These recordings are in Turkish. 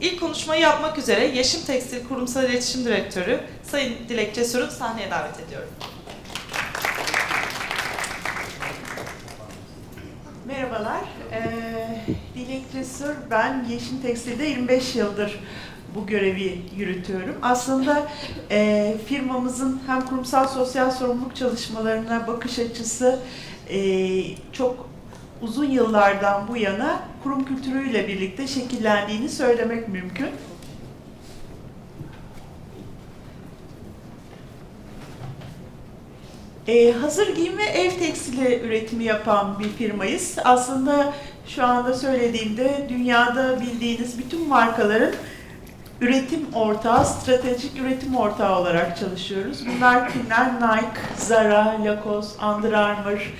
İlk konuşmayı yapmak üzere Yeşim Tekstil Kurumsal İletişim Direktörü Sayın Dilek Cesur'u sahneye davet ediyorum. Merhabalar, ee, Dilek Cesur. Ben Yeşim Tekstil'de 25 yıldır bu görevi yürütüyorum. Aslında ee, firmamızın hem kurumsal sosyal sorumluluk çalışmalarına bakış açısı ee, çok uzun yıllardan bu yana kurum kültürüyle birlikte şekillendiğini söylemek mümkün. Ee, hazır giyim ve ev tekstili üretimi yapan bir firmayız. Aslında şu anda söylediğimde dünyada bildiğiniz bütün markaların üretim ortağı, stratejik üretim ortağı olarak çalışıyoruz. Bunlar kimler? Nike, Zara, Lacoste, Under Armour,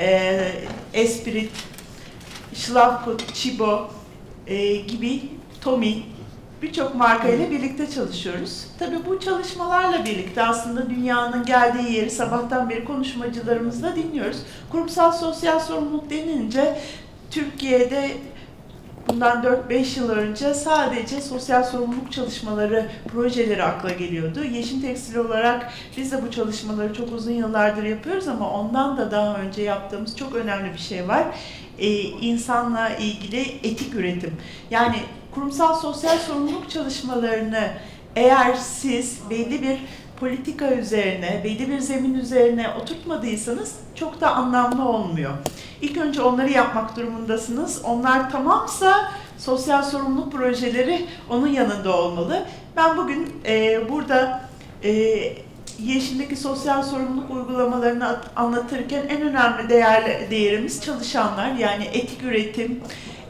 e, Esprit, Schlavkut, Chibo e, gibi Tommy birçok marka ile birlikte çalışıyoruz. Tabii bu çalışmalarla birlikte aslında dünyanın geldiği yeri sabahtan beri konuşmacılarımızla dinliyoruz. Kurumsal sosyal sorumluluk denince Türkiye'de bundan 4-5 yıl önce sadece sosyal sorumluluk çalışmaları, projeleri akla geliyordu. Yeşim Tekstil olarak biz de bu çalışmaları çok uzun yıllardır yapıyoruz ama ondan da daha önce yaptığımız çok önemli bir şey var. Ee, insanla ilgili etik üretim. Yani kurumsal sosyal sorumluluk çalışmalarını eğer siz belli bir politika üzerine, belli bir zemin üzerine oturtmadıysanız çok da anlamlı olmuyor. İlk önce onları yapmak durumundasınız. Onlar tamamsa sosyal sorumluluk projeleri onun yanında olmalı. Ben bugün e, burada e, Yeşil'deki sosyal sorumluluk uygulamalarını at- anlatırken en önemli değerli değerimiz çalışanlar yani etik üretim,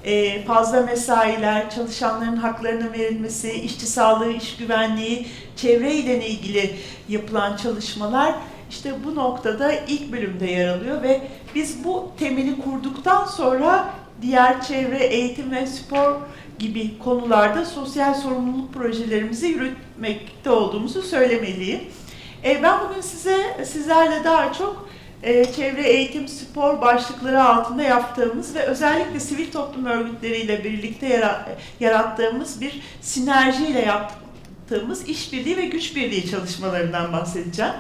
e, fazla mesailer, çalışanların haklarının verilmesi, işçi sağlığı, iş güvenliği, çevre ile ilgili yapılan çalışmalar işte bu noktada ilk bölümde yer alıyor ve biz bu temeli kurduktan sonra diğer çevre, eğitim ve spor gibi konularda sosyal sorumluluk projelerimizi yürütmekte olduğumuzu söylemeliyim. E, ben bugün size sizlerle daha çok e, çevre, eğitim, spor başlıkları altında yaptığımız ve özellikle sivil toplum örgütleriyle birlikte yara- yarattığımız bir sinerjiyle yaptığımız işbirliği ve güç birliği çalışmalarından bahsedeceğim.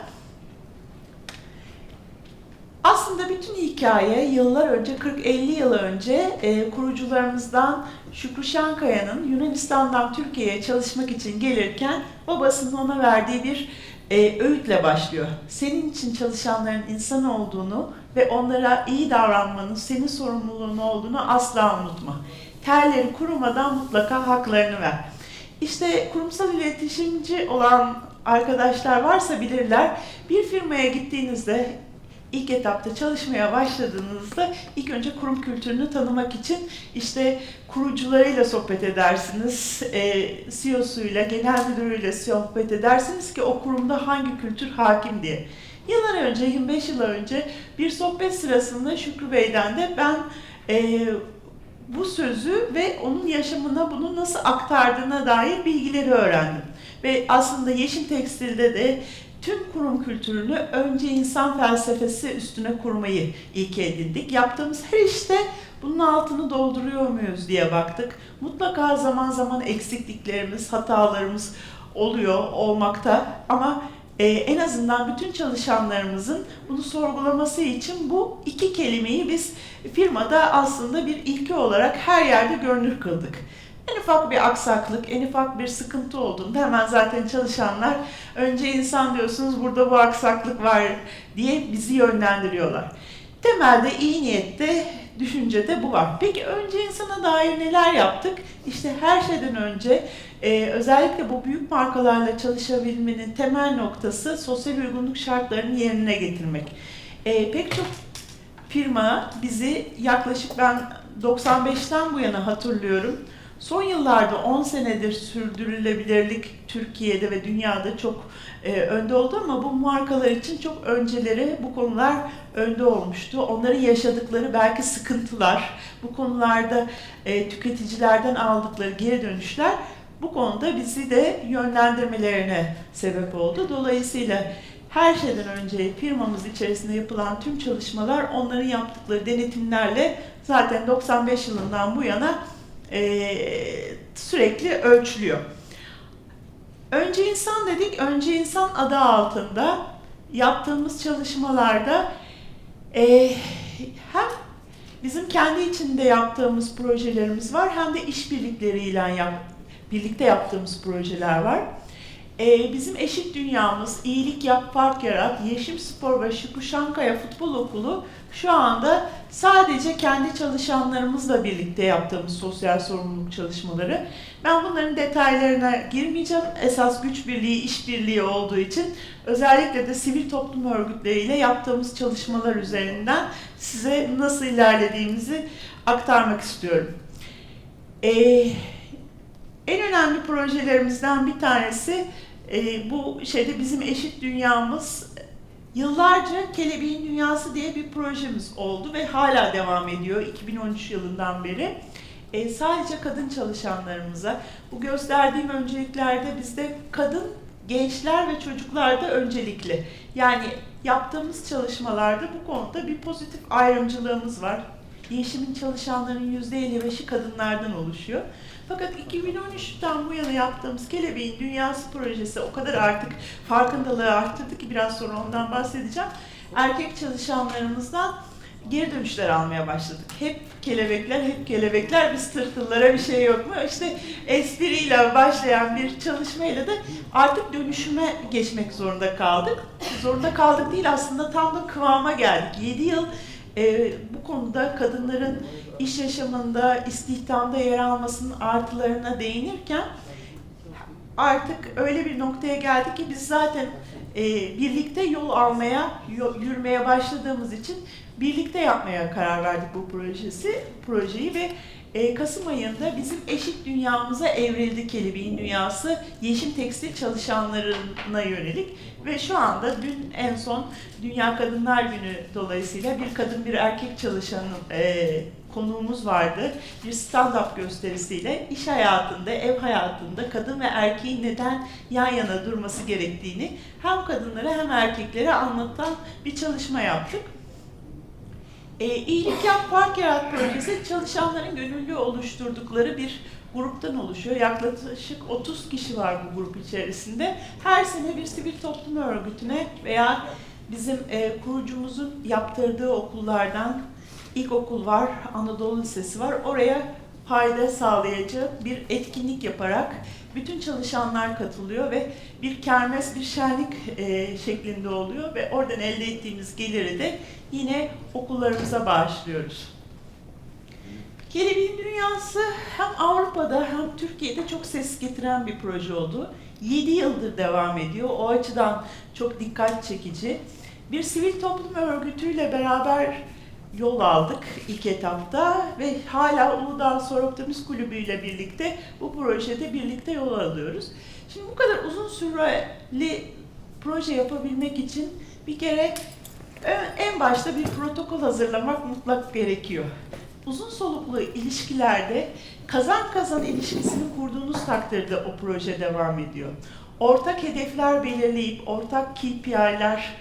Aslında bütün hikaye yıllar önce, 40-50 yıl önce e, kurucularımızdan Şükrü Şankaya'nın Yunanistan'dan Türkiye'ye çalışmak için gelirken babasının ona verdiği bir e, öğütle başlıyor. Senin için çalışanların insan olduğunu ve onlara iyi davranmanın senin sorumluluğun olduğunu asla unutma. Terleri kurumadan mutlaka haklarını ver. İşte kurumsal iletişimci olan arkadaşlar varsa bilirler. Bir firmaya gittiğinizde ilk etapta çalışmaya başladığınızda ilk önce kurum kültürünü tanımak için işte kurucularıyla sohbet edersiniz, e, CEO'suyla, genel müdürüyle sohbet edersiniz ki o kurumda hangi kültür hakim diye. Yıllar önce, 25 yıl önce bir sohbet sırasında Şükrü Bey'den de ben e, bu sözü ve onun yaşamına bunu nasıl aktardığına dair bilgileri öğrendim. Ve aslında Yeşil Tekstil'de de tüm kurum kültürünü önce insan felsefesi üstüne kurmayı ilke edindik. Yaptığımız her işte bunun altını dolduruyor muyuz diye baktık. Mutlaka zaman zaman eksikliklerimiz, hatalarımız oluyor, olmakta ama e, en azından bütün çalışanlarımızın bunu sorgulaması için bu iki kelimeyi biz firmada aslında bir ilke olarak her yerde görünür kıldık. En ufak bir aksaklık, en ufak bir sıkıntı olduğunda hemen zaten çalışanlar önce insan diyorsunuz burada bu aksaklık var diye bizi yönlendiriyorlar. Temelde iyi niyette, düşüncede bu var. Peki önce insana dair neler yaptık? İşte her şeyden önce e, özellikle bu büyük markalarla çalışabilmenin temel noktası sosyal uygunluk şartlarını yerine getirmek. E, pek çok firma bizi yaklaşık ben 95'ten bu yana hatırlıyorum. Son yıllarda 10 senedir sürdürülebilirlik Türkiye'de ve dünyada çok e, önde oldu ama bu markalar için çok önceleri bu konular önde olmuştu. Onların yaşadıkları belki sıkıntılar, bu konularda e, tüketicilerden aldıkları geri dönüşler bu konuda bizi de yönlendirmelerine sebep oldu. Dolayısıyla her şeyden önce firmamız içerisinde yapılan tüm çalışmalar onların yaptıkları denetimlerle zaten 95 yılından bu yana e, sürekli ölçülüyor. Önce insan dedik, önce insan adı altında yaptığımız çalışmalarda e, hem bizim kendi içinde yaptığımız projelerimiz var hem de işbirlikleriyle yap, birlikte yaptığımız projeler var. E, bizim eşit dünyamız, iyilik yap, fark yarat, Yeşim Spor ve Şükrü Şankaya Futbol Okulu şu anda sadece kendi çalışanlarımızla birlikte yaptığımız sosyal sorumluluk çalışmaları. Ben bunların detaylarına girmeyeceğim. Esas güç birliği, işbirliği olduğu için özellikle de sivil toplum örgütleriyle yaptığımız çalışmalar üzerinden size nasıl ilerlediğimizi aktarmak istiyorum. Ee, en önemli projelerimizden bir tanesi e, bu şeyde bizim eşit dünyamız Yıllarca Kelebeğin Dünyası diye bir projemiz oldu ve hala devam ediyor 2013 yılından beri. E, sadece kadın çalışanlarımıza, bu gösterdiğim önceliklerde bizde kadın, gençler ve çocuklar da öncelikli. Yani yaptığımız çalışmalarda bu konuda bir pozitif ayrımcılığımız var. Yeşim'in çalışanların %55'i kadınlardan oluşuyor. Fakat 2013'ten bu yana yaptığımız Kelebeğin Dünyası projesi o kadar artık farkındalığı arttırdı ki biraz sonra ondan bahsedeceğim. Erkek çalışanlarımızdan geri dönüşler almaya başladık. Hep kelebekler, hep kelebekler, biz tırtıllara bir şey yok mu? İşte espriyle başlayan bir çalışmayla da artık dönüşüme geçmek zorunda kaldık. Zorunda kaldık değil aslında tam da kıvama geldik. 7 yıl e, bu konuda kadınların iş yaşamında, istihdamda yer almasının artılarına değinirken artık öyle bir noktaya geldik ki biz zaten e, birlikte yol almaya, yürümeye başladığımız için birlikte yapmaya karar verdik bu projesi, projeyi ve e, Kasım ayında bizim eşit dünyamıza evrildi Kelebeğin Dünyası Yeşim Tekstil çalışanlarına yönelik ve şu anda dün en son Dünya Kadınlar Günü dolayısıyla bir kadın bir erkek çalışanın e, konuğumuz vardı. Bir stand-up gösterisiyle iş hayatında, ev hayatında kadın ve erkeğin neden yan yana durması gerektiğini hem kadınlara hem erkeklere anlatan bir çalışma yaptık. E, İyilik Yap Fark Yarat projesi çalışanların gönüllü oluşturdukları bir gruptan oluşuyor. Yaklaşık 30 kişi var bu grup içerisinde. Her sene bir sivil toplum örgütüne veya bizim e, kurucumuzun yaptırdığı okullardan ilkokul var, Anadolu Lisesi var. Oraya fayda sağlayacak bir etkinlik yaparak bütün çalışanlar katılıyor ve bir kermes, bir şenlik e, şeklinde oluyor ve oradan elde ettiğimiz geliri de yine okullarımıza bağışlıyoruz. Kelebeğin Dünyası hem Avrupa'da hem Türkiye'de çok ses getiren bir proje oldu. 7 yıldır devam ediyor. O açıdan çok dikkat çekici. Bir sivil toplum örgütüyle beraber yol aldık ilk etapta ve hala Uludağ Soroptimiz Kulübü ile birlikte bu projede birlikte yol alıyoruz. Şimdi bu kadar uzun süreli proje yapabilmek için bir kere ö- en başta bir protokol hazırlamak mutlak gerekiyor. Uzun soluklu ilişkilerde kazan kazan ilişkisini kurduğunuz takdirde o proje devam ediyor. Ortak hedefler belirleyip ortak KPI'ler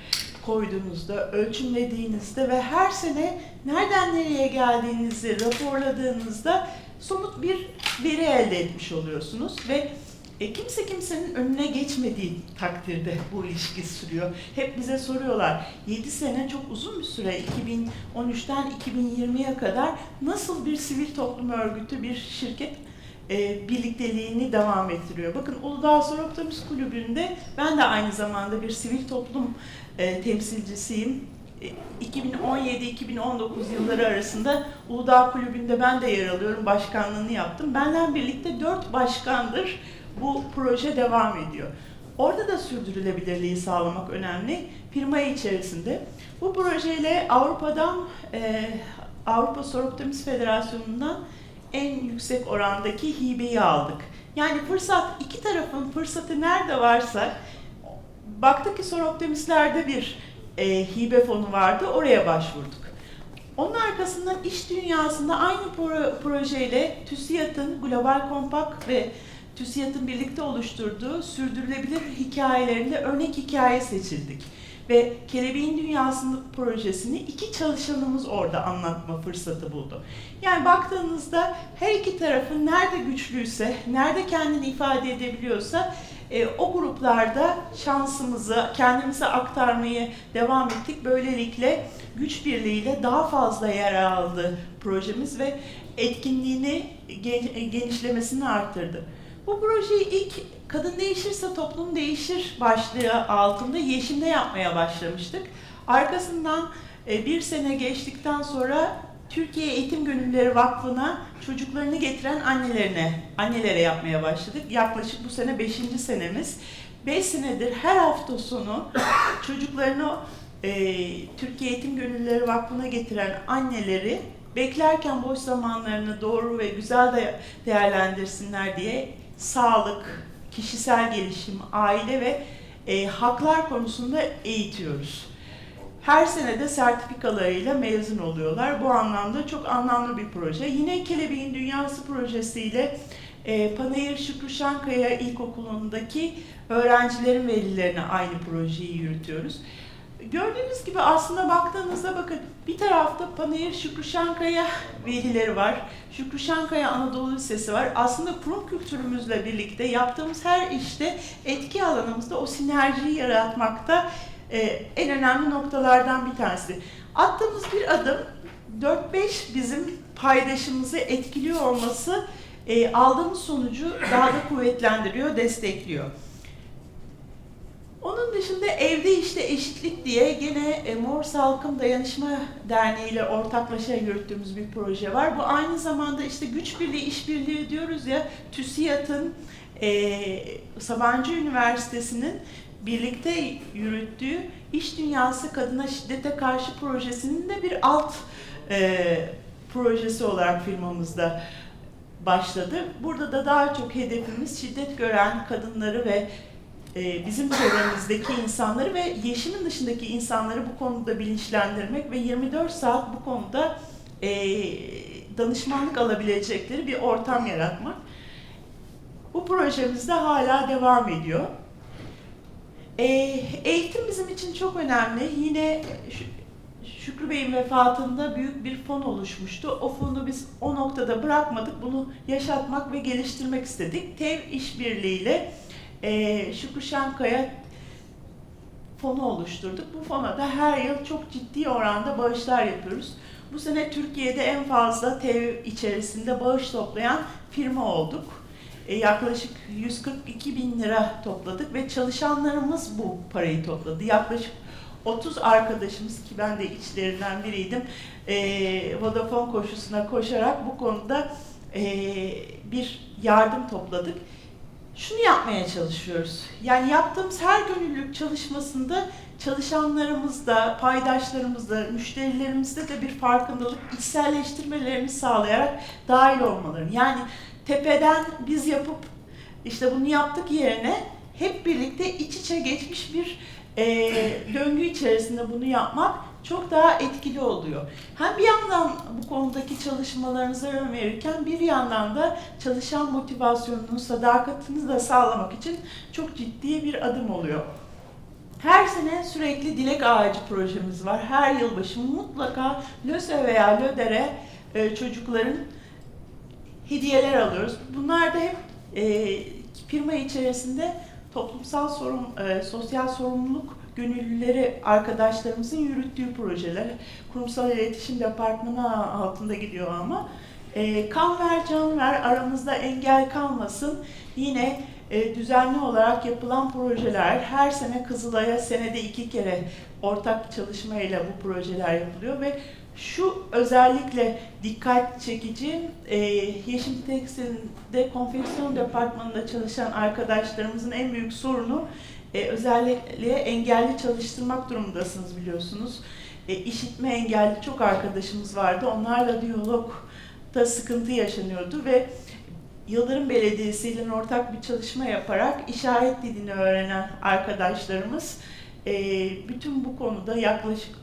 koyduğunuzda, ölçümlediğinizde ve her sene nereden nereye geldiğinizi raporladığınızda somut bir veri elde etmiş oluyorsunuz ve e, kimse kimsenin önüne geçmediği takdirde bu ilişki sürüyor. Hep bize soruyorlar, 7 sene çok uzun bir süre, 2013'ten 2020'ye kadar nasıl bir sivil toplum örgütü, bir şirket e, birlikteliğini devam ettiriyor. Bakın Uludağ Soroptamiz Kulübü'nde ben de aynı zamanda bir sivil toplum e, temsilcisiyim. E, 2017-2019 yılları arasında Uludağ Kulübü'nde ben de yer alıyorum, başkanlığını yaptım. Benden birlikte dört başkandır bu proje devam ediyor. Orada da sürdürülebilirliği sağlamak önemli. Firma içerisinde. Bu projeyle Avrupa'dan, e, Avrupa Soroptamiz Federasyonu'ndan en yüksek orandaki hibeyi aldık. Yani fırsat, iki tarafın fırsatı nerede varsa, baktık ki Soroptimistlerde bir e, hibe fonu vardı, oraya başvurduk. Onun arkasından iş dünyasında aynı pro- projeyle TÜSİAD'ın Global Compact ve TÜSİAD'ın birlikte oluşturduğu sürdürülebilir hikayelerinde örnek hikaye seçildik. ve Kelebeğin Dünyası'nda projesini iki çalışanımız orada anlatma fırsatı buldu. Yani baktığınızda her iki tarafın nerede güçlüyse, nerede kendini ifade edebiliyorsa e, o gruplarda şansımızı kendimize aktarmayı devam ettik. Böylelikle güç birliğiyle daha fazla yer aldı projemiz ve etkinliğini gen- genişlemesini arttırdı. Bu projeyi ilk Kadın Değişirse Toplum Değişir başlığı altında Yeşim'de yapmaya başlamıştık. Arkasından e, bir sene geçtikten sonra Türkiye Eğitim Gönüllüleri Vakfı'na çocuklarını getiren annelerine, annelere yapmaya başladık. Yaklaşık bu sene 5. senemiz. 5 senedir her hafta sonu çocuklarını e, Türkiye Eğitim Gönüllüleri Vakfı'na getiren anneleri beklerken boş zamanlarını doğru ve güzel de değerlendirsinler diye sağlık, kişisel gelişim, aile ve e, haklar konusunda eğitiyoruz. Her sene de sertifikalarıyla mezun oluyorlar. Bu anlamda çok anlamlı bir proje. Yine Kelebeğin Dünyası projesiyle e, Panayır Şükrü Şankaya İlkokulu'ndaki öğrencilerin velilerine aynı projeyi yürütüyoruz. Gördüğünüz gibi aslında baktığınızda bakın bir tarafta Panayır Şükrü Şankaya velileri var. Şükrü Şankaya Anadolu Lisesi var. Aslında kurum kültürümüzle birlikte yaptığımız her işte etki alanımızda o sinerjiyi yaratmakta e, en önemli noktalardan bir tanesi. Attığımız bir adım 4-5 bizim paydaşımızı etkiliyor olması e, aldığımız sonucu daha da kuvvetlendiriyor, destekliyor. Onun dışında evde işte eşitlik diye gene e, Mor Salkım Dayanışma Derneği ile ortaklaşa yürüttüğümüz bir proje var. Bu aynı zamanda işte güç birliği, işbirliği diyoruz ya TÜSİAD'ın e, Sabancı Üniversitesi'nin birlikte yürüttüğü İş Dünyası Kadına Şiddete Karşı projesinin de bir alt e, projesi olarak firmamızda başladı. Burada da daha çok hedefimiz şiddet gören kadınları ve e, bizim çevremizdeki insanları ve yeşimin dışındaki insanları bu konuda bilinçlendirmek ve 24 saat bu konuda e, danışmanlık alabilecekleri bir ortam yaratmak. Bu projemiz de hala devam ediyor. E, eğitim bizim için çok önemli. Yine Şü- Şükrü Bey'in vefatında büyük bir fon oluşmuştu. O fonu biz o noktada bırakmadık. Bunu yaşatmak ve geliştirmek istedik. TEV işbirliğiyle e, Şükrü Şankaya fonu oluşturduk. Bu fona da her yıl çok ciddi oranda bağışlar yapıyoruz. Bu sene Türkiye'de en fazla TEV içerisinde bağış toplayan firma olduk. E, yaklaşık 142 bin lira topladık ve çalışanlarımız bu parayı topladı. Yaklaşık 30 arkadaşımız ki ben de içlerinden biriydim. E, Vodafone koşusuna koşarak bu konuda e, bir yardım topladık şunu yapmaya çalışıyoruz. Yani yaptığımız her gönüllülük çalışmasında çalışanlarımızda, paydaşlarımızda, müşterilerimizde de bir farkındalık, içselleştirmelerini sağlayarak dahil olmalarını. Yani tepeden biz yapıp işte bunu yaptık yerine hep birlikte iç içe geçmiş bir e, döngü içerisinde bunu yapmak çok daha etkili oluyor. Hem bir yandan bu konudaki çalışmalarınıza yön verirken bir yandan da çalışan motivasyonunu, sadakatini de sağlamak için çok ciddi bir adım oluyor. Her sene sürekli dilek ağacı projemiz var. Her yılbaşı mutlaka LÖSE veya LÖDER'e e, çocukların hediyeler alıyoruz. Bunlar da hep e, firma içerisinde toplumsal sorun, e, sosyal sorumluluk gönüllüleri arkadaşlarımızın yürüttüğü projeler. Kurumsal iletişim departmanı altında gidiyor ama e, kan ver can ver aramızda engel kalmasın. Yine e, düzenli olarak yapılan projeler her sene Kızılay'a senede iki kere ortak çalışmayla bu projeler yapılıyor ve şu özellikle dikkat çekici, e, Yeşim Tekstil'de konfeksiyon departmanında çalışan arkadaşlarımızın en büyük sorunu e, özellikle engelli çalıştırmak durumundasınız biliyorsunuz. E, işitme engelli çok arkadaşımız vardı. Onlarla diyalogda sıkıntı yaşanıyordu ve Yıldırım Belediyesi ile ortak bir çalışma yaparak işaret dilini öğrenen arkadaşlarımız e, bütün bu konuda yaklaşık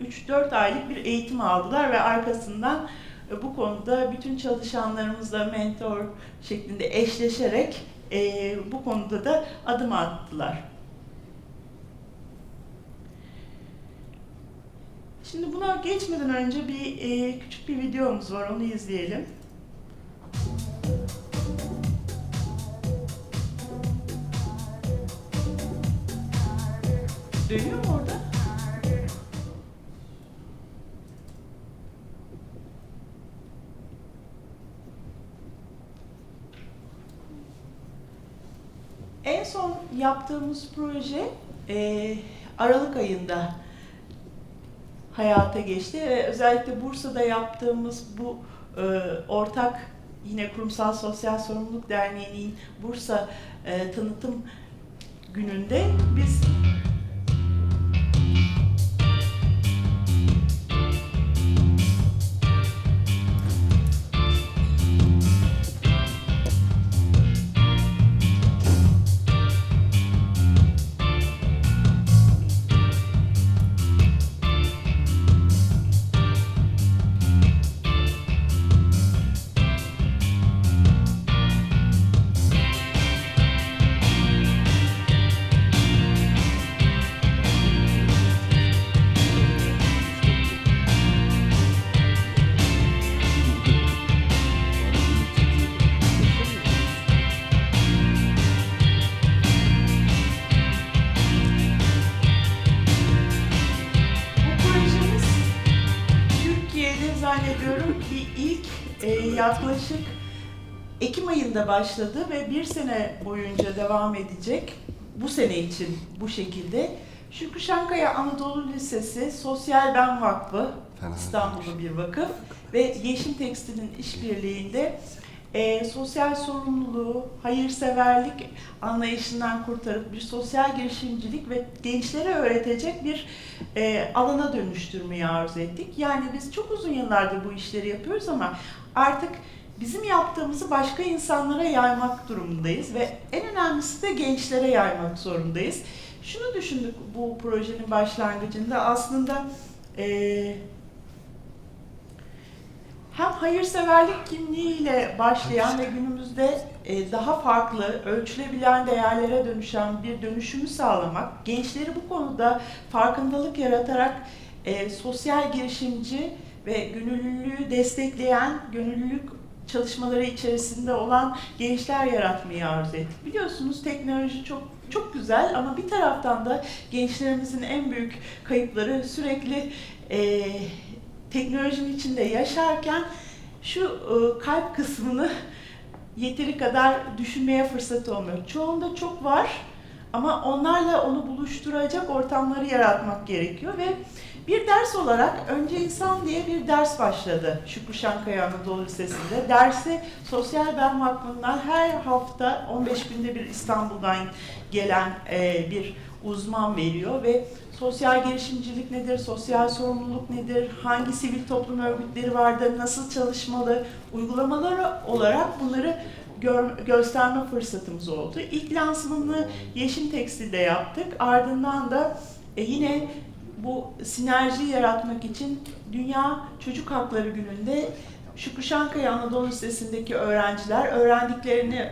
3-4 aylık bir eğitim aldılar ve arkasından e, bu konuda bütün çalışanlarımızla mentor şeklinde eşleşerek e, bu konuda da adım attılar. Şimdi buna geçmeden önce bir e, küçük bir videomuz var, onu izleyelim. Dönüyor mu orada? En son yaptığımız proje e, Aralık ayında hayata geçti ve özellikle Bursa'da yaptığımız bu e, ortak yine Kurumsal Sosyal Sorumluluk Derneği'nin Bursa e, tanıtım gününde biz yaklaşık Ekim ayında başladı ve bir sene boyunca devam edecek. Bu sene için bu şekilde. Şükrü Şankaya Anadolu Lisesi Sosyal Ben Vakfı, İstanbul'un bir vakıf ve Yeşim Tekstil'in işbirliğinde e, sosyal sorumluluğu, hayırseverlik anlayışından kurtarıp bir sosyal girişimcilik ve gençlere öğretecek bir e, alana dönüştürmeyi arzu ettik. Yani biz çok uzun yıllardır bu işleri yapıyoruz ama artık bizim yaptığımızı başka insanlara yaymak durumundayız ve en önemlisi de gençlere yaymak zorundayız. Şunu düşündük bu projenin başlangıcında aslında e, hem hayırseverlik kimliğiyle başlayan ve günümüzde e, daha farklı, ölçülebilen değerlere dönüşen bir dönüşümü sağlamak, gençleri bu konuda farkındalık yaratarak e, sosyal girişimci ve gönüllülüğü destekleyen, gönüllülük çalışmaları içerisinde olan gençler yaratmayı arzu ettik. Biliyorsunuz teknoloji çok çok güzel ama bir taraftan da gençlerimizin en büyük kayıpları sürekli e, teknolojinin içinde yaşarken şu e, kalp kısmını yeteri kadar düşünmeye fırsat olmuyor. Çoğunda çok var ama onlarla onu buluşturacak ortamları yaratmak gerekiyor ve bir ders olarak Önce İnsan diye bir ders başladı Şükrü Şankaya Anadolu Lisesi'nde. Dersi Sosyal Ben Vakfı'ndan her hafta 15 günde bir İstanbul'dan gelen e, bir uzman veriyor ve sosyal girişimcilik nedir, sosyal sorumluluk nedir, hangi sivil toplum örgütleri vardır, nasıl çalışmalı, uygulamaları olarak bunları gör, gösterme fırsatımız oldu. İlk lansmanını Yeşim Tekstil'de yaptık. Ardından da e, yine bu sinerji yaratmak için Dünya Çocuk Hakları Günü'nde Şükrü Şankaya Anadolu Lisesi'ndeki öğrenciler öğrendiklerini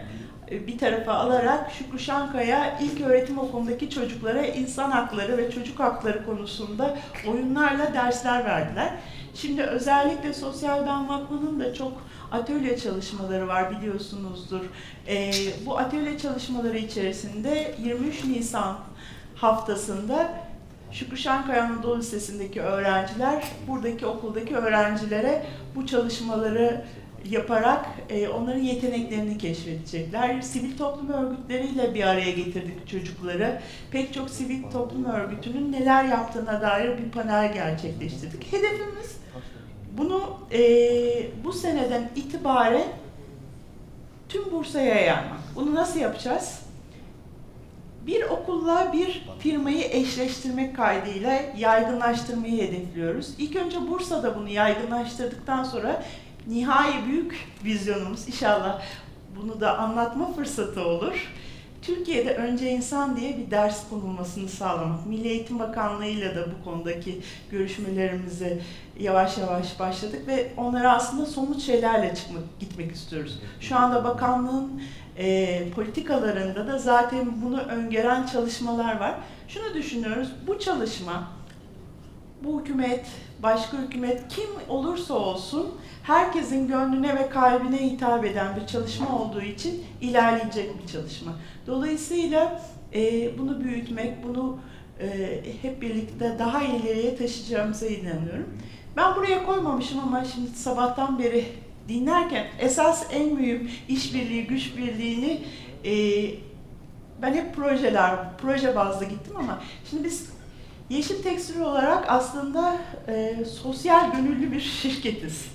e, bir tarafa alarak Şükrü Şankaya ilk öğretim okulundaki çocuklara insan hakları ve çocuk hakları konusunda oyunlarla dersler verdiler. Şimdi özellikle Sosyal Vakfı'nın da çok atölye çalışmaları var biliyorsunuzdur. Ee, bu atölye çalışmaları içerisinde 23 Nisan haftasında Şükrü Şankaya Anadolu Lisesi'ndeki öğrenciler buradaki okuldaki öğrencilere bu çalışmaları yaparak e, onların yeteneklerini keşfedecekler. Sivil toplum örgütleriyle bir araya getirdik çocukları. Pek çok sivil toplum örgütünün neler yaptığına dair bir panel gerçekleştirdik. Hedefimiz bunu e, bu seneden itibaren tüm Bursa'ya yaymak. Bunu nasıl yapacağız? Bir okulla bir firmayı eşleştirmek kaydıyla yaygınlaştırmayı hedefliyoruz. İlk önce Bursa'da bunu yaygınlaştırdıktan sonra nihai büyük vizyonumuz inşallah bunu da anlatma fırsatı olur. Türkiye'de Önce İnsan diye bir ders konulmasını sağlamak. Milli Eğitim Bakanlığı ile de bu konudaki görüşmelerimizi yavaş yavaş başladık ve onlara aslında somut şeylerle çıkmak, gitmek istiyoruz. Şu anda bakanlığın e, politikalarında da zaten bunu öngören çalışmalar var. Şunu düşünüyoruz, bu çalışma bu hükümet, başka hükümet kim olursa olsun herkesin gönlüne ve kalbine hitap eden bir çalışma olduğu için ilerleyecek bir çalışma. Dolayısıyla e, bunu büyütmek, bunu e, hep birlikte daha ileriye taşıyacağımıza inanıyorum. Ben buraya koymamışım ama şimdi sabahtan beri dinlerken esas en mühim işbirliği, güç birliğini e, ben hep projeler, proje bazlı gittim ama şimdi biz Yeşil Tekstil olarak aslında e, sosyal gönüllü bir şirketiz.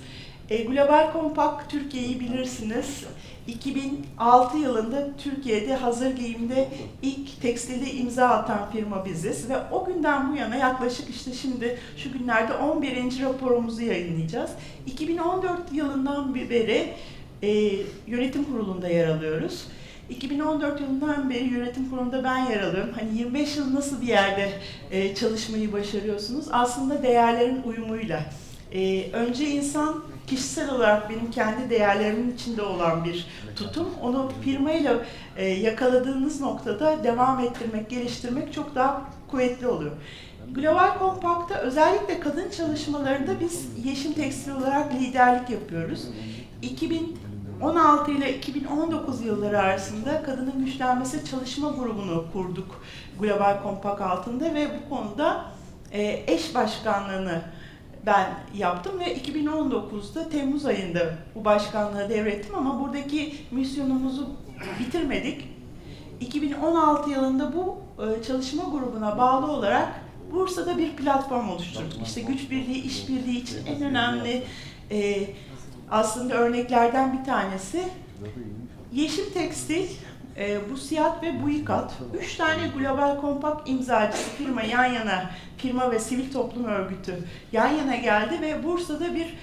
E, Global Compact Türkiye'yi bilirsiniz. 2006 yılında Türkiye'de hazır giyimde ilk tekstili imza atan firma biziz ve o günden bu yana yaklaşık işte şimdi şu günlerde 11. raporumuzu yayınlayacağız. 2014 yılından beri e, yönetim kurulunda yer alıyoruz. 2014 yılından beri yönetim kurulunda ben yer alıyorum. Hani 25 yıl nasıl bir yerde e, çalışmayı başarıyorsunuz? Aslında değerlerin uyumuyla. E, önce insan kişisel olarak benim kendi değerlerimin içinde olan bir tutum. Onu firmayla e, yakaladığınız noktada devam ettirmek, geliştirmek çok daha kuvvetli oluyor. Global Compact'ta özellikle kadın çalışmalarında biz Yeşim Tekstil olarak liderlik yapıyoruz. 2016 ile 2019 yılları arasında Kadının Güçlenmesi Çalışma Grubunu kurduk Global Compact altında ve bu konuda e, eş başkanlığını ben yaptım ve 2019'da Temmuz ayında bu başkanlığı devrettim ama buradaki misyonumuzu bitirmedik. 2016 yılında bu e, çalışma grubuna bağlı olarak Bursa'da bir platform oluşturduk. İşte güç birliği, işbirliği için en önemli e, aslında örneklerden bir tanesi Yeşil Tekstil, e, Busiyat ve Buyikat, üç tane Global Compact imzacısı firma yan yana, firma ve sivil toplum örgütü yan yana geldi ve Bursa'da bir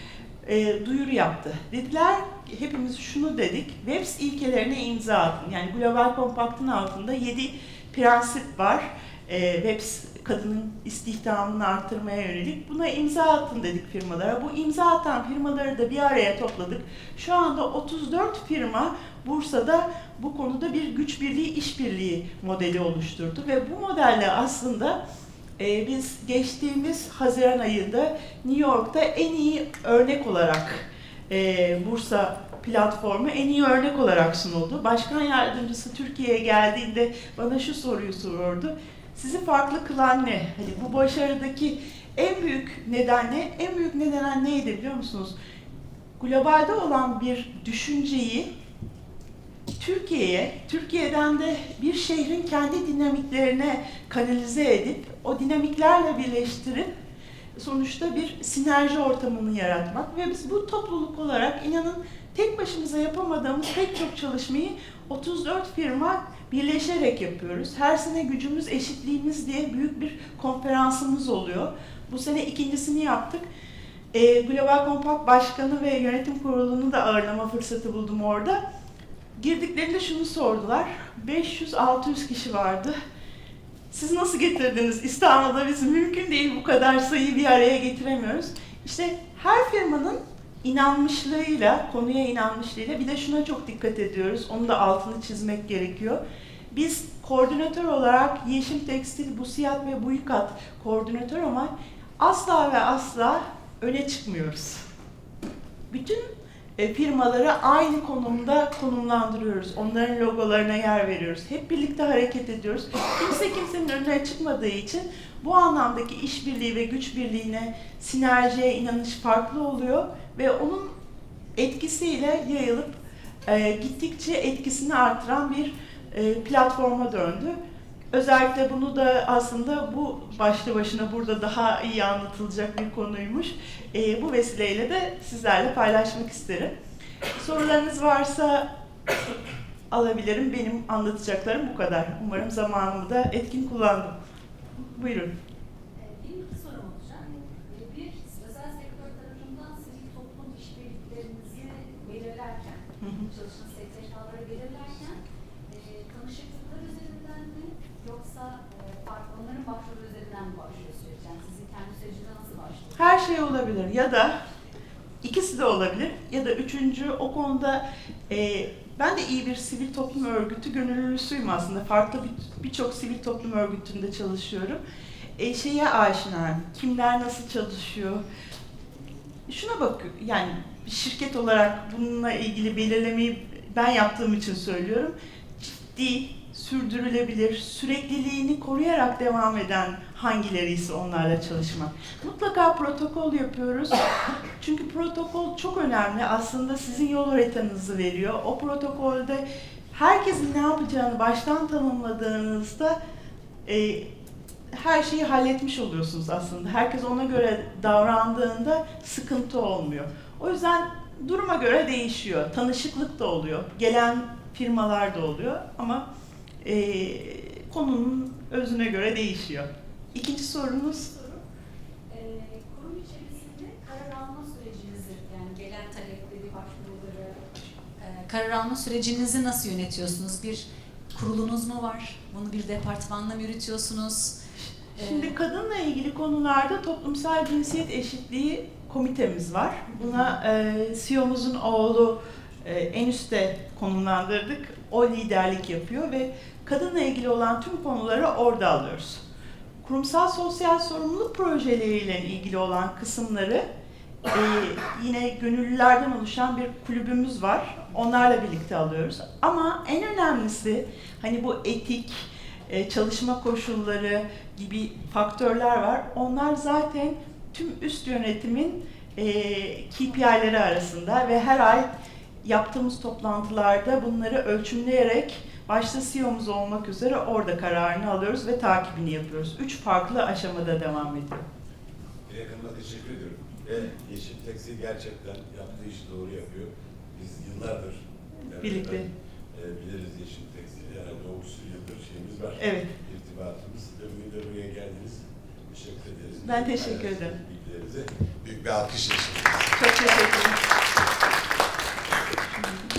e, duyuru yaptı. Dediler, hepimiz şunu dedik, WEBS ilkelerine imza atın. Yani Global Compact'ın altında yedi prensip var. E, WEBS kadının istihdamını artırmaya yönelik. Buna imza atın dedik firmalara. Bu imza atan firmaları da bir araya topladık. Şu anda 34 firma Bursa'da bu konuda bir güç birliği, işbirliği modeli oluşturdu ve bu modelle aslında e, biz geçtiğimiz Haziran ayında New York'ta en iyi örnek olarak e, Bursa platformu en iyi örnek olarak sunuldu. Başkan yardımcısı Türkiye'ye geldiğinde bana şu soruyu sorurdu. Sizi farklı kılan ne? Hani bu başarıdaki en büyük neden ne? En büyük neden neydi biliyor musunuz? Globalde olan bir düşünceyi Türkiye'ye, Türkiye'den de bir şehrin kendi dinamiklerine kanalize edip, o dinamiklerle birleştirip sonuçta bir sinerji ortamını yaratmak ve biz bu topluluk olarak inanın tek başımıza yapamadığımız pek çok çalışmayı 34 firma birleşerek yapıyoruz. Her sene gücümüz eşitliğimiz diye büyük bir konferansımız oluyor. Bu sene ikincisini yaptık. E, Global Compact Başkanı ve Yönetim Kurulu'nu da ağırlama fırsatı buldum orada. Girdiklerinde şunu sordular. 500-600 kişi vardı. Siz nasıl getirdiniz? İstanbul'da biz mümkün değil bu kadar sayıyı bir araya getiremiyoruz. İşte her firmanın inanmışlığıyla, konuya inanmışlığıyla bir de şuna çok dikkat ediyoruz. Onun da altını çizmek gerekiyor. Biz koordinatör olarak Yeşim Tekstil, Busiyat ve Buykat koordinatör ama asla ve asla öne çıkmıyoruz. Bütün firmaları aynı konumda konumlandırıyoruz. Onların logolarına yer veriyoruz. Hep birlikte hareket ediyoruz. Kimse kimsenin önüne çıkmadığı için bu anlamdaki işbirliği ve güç birliğine, sinerjiye inanış farklı oluyor ve onun etkisiyle yayılıp e, gittikçe etkisini artıran bir e, platforma döndü. Özellikle bunu da aslında bu başlı başına burada daha iyi anlatılacak bir konuymuş. E, bu vesileyle de sizlerle paylaşmak isterim. Sorularınız varsa alabilirim. Benim anlatacaklarım bu kadar. Umarım zamanımı da etkin kullandım. Buyurun. Çalışma STK'ları belirlerken e, tanışıklıklar üzerinden yoksa e, farklı onların başvuru üzerinden mi başlıyor süreç? Yani nasıl başlıyor? Her şey olabilir ya da ikisi de olabilir ya da üçüncü o konuda e, ben de iyi bir sivil toplum örgütü gönüllüsüyüm aslında. Farklı bir- birçok sivil toplum örgütünde çalışıyorum. e, şeye aşina, kimler nasıl çalışıyor. Şuna bak, yani bir şirket olarak bununla ilgili belirlemeyi ben yaptığım için söylüyorum. Ciddi, sürdürülebilir, sürekliliğini koruyarak devam eden hangileri ise onlarla çalışmak. Mutlaka protokol yapıyoruz. Çünkü protokol çok önemli. Aslında sizin yol haritanızı veriyor. O protokolde herkesin ne yapacağını baştan tanımladığınızda e, her şeyi halletmiş oluyorsunuz aslında. Herkes ona göre davrandığında sıkıntı olmuyor. O yüzden duruma göre değişiyor. Tanışıklık da oluyor. Gelen firmalar da oluyor ama e, konunun özüne göre değişiyor. İkinci sorunuz? soru. Ee, kurum içerisinde karar alma sürecinizi yani gelen talepleri, başvuruları, e, karar alma sürecinizi nasıl yönetiyorsunuz? Bir kurulunuz mu var? Bunu bir departmanla mı yürütüyorsunuz? Ee, Şimdi kadınla ilgili konularda toplumsal cinsiyet eşitliği komitemiz var. Buna e, CEO'muzun oğlu e, en üste konumlandırdık. O liderlik yapıyor ve kadınla ilgili olan tüm konuları orada alıyoruz. Kurumsal sosyal sorumluluk projeleriyle ilgili olan kısımları e, yine gönüllülerden oluşan bir kulübümüz var. Onlarla birlikte alıyoruz. Ama en önemlisi hani bu etik, e, çalışma koşulları gibi faktörler var. Onlar zaten tüm üst yönetimin e, KPI'leri arasında ve her ay yaptığımız toplantılarda bunları ölçümleyerek başta CEO'muz olmak üzere orada kararını alıyoruz ve takibini yapıyoruz. Üç farklı aşamada devam ediyor. Yakınına teşekkür ediyorum. Ve Yeşil Tekstil gerçekten yaptığı işi doğru yapıyor. Biz yıllardır Birlikte. e, biliriz Yeşil Tekstil'i. Yani 9 yıldır şeyimiz var. Evet. İrtibatımız. Bugün de buraya geldiniz. Teşekkür ederiz. Ben teşekkür ederim. Bilgilerinize büyük bir alkış yaşadınız. Çok teşekkür ederim. Thank you.